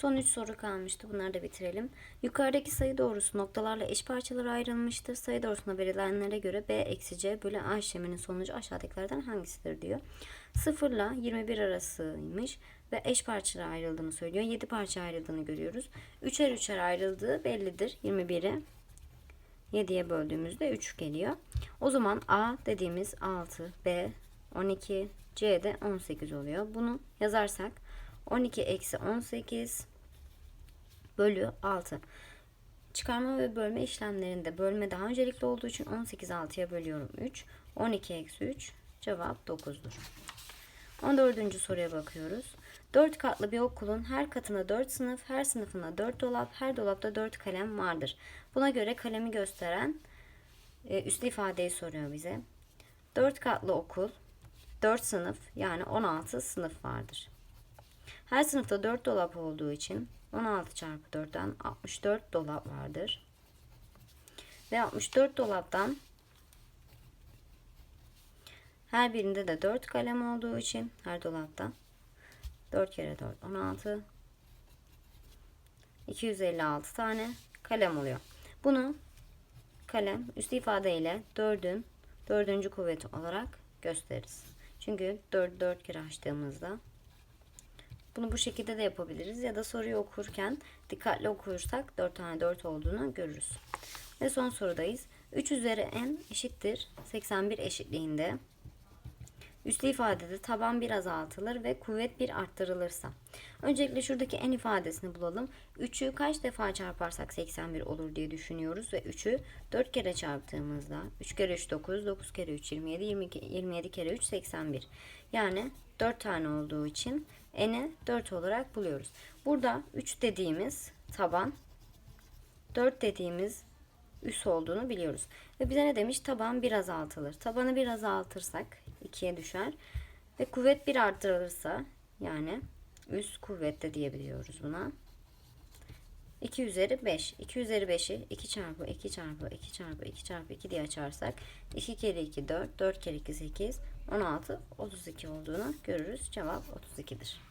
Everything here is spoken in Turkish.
Son 3 soru kalmıştı. Bunları da bitirelim. Yukarıdaki sayı doğrusu noktalarla eş parçalara ayrılmıştır. Sayı doğrusuna verilenlere göre B eksi C bölü A işleminin sonucu aşağıdakilerden hangisidir diyor. 0 ile 21 arasıymış ve eş parçalara ayrıldığını söylüyor. 7 parça ayrıldığını görüyoruz. 3'er 3'er ayrıldığı bellidir. 21'i 7'ye böldüğümüzde 3 geliyor. O zaman A dediğimiz 6, B 12, C de 18 oluyor. Bunu yazarsak 12 eksi 18 bölü 6. Çıkarma ve bölme işlemlerinde bölme daha öncelikli olduğu için 18 6'ya bölüyorum 3. 12 eksi 3 cevap 9'dur. 14. soruya bakıyoruz. 4 katlı bir okulun her katında 4 sınıf, her sınıfında 4 dolap, her dolapta 4 kalem vardır. Buna göre kalemi gösteren e, üslü ifadeyi soruyor bize. 4 katlı okul, 4 sınıf yani 16 sınıf vardır. Her sınıfta 4 dolap olduğu için 16 çarpı 4'ten 64 dolap vardır. Ve 64 dolaptan her birinde de 4 kalem olduğu için her dolapta 4 kere 4 16 256 tane kalem oluyor. Bunu kalem üstü ifade ile 4'ün 4. kuvveti olarak gösteririz. Çünkü 4 4 kere açtığımızda bunu bu şekilde de yapabiliriz ya da soruyu okurken dikkatli okursak 4 tane 4 olduğunu görürüz. Ve son sorudayız. 3 üzeri n eşittir 81 eşitliğinde Üslü ifadede taban bir azaltılır ve kuvvet bir arttırılırsa. Öncelikle şuradaki n ifadesini bulalım. 3'ü kaç defa çarparsak 81 olur diye düşünüyoruz ve 3'ü 4 kere çarptığımızda 3 kere 3 9, 9 kere 3 27, 22, 27 kere 3 81. Yani 4 tane olduğu için n'i 4 olarak buluyoruz. Burada 3 dediğimiz taban 4 dediğimiz üs olduğunu biliyoruz. Ve bize ne demiş? Taban bir azaltılır. Tabanı bir azaltırsak 2'ye düşer. Ve kuvvet bir arttırılırsa yani üst kuvvette diyebiliyoruz buna. 2 üzeri 5. 2 üzeri 5'i 2 çarpı 2 çarpı 2 çarpı 2 çarpı 2 diye açarsak 2 kere 2 4, 4 kere 2 8, 16, 32 olduğunu görürüz. Cevap 32'dir.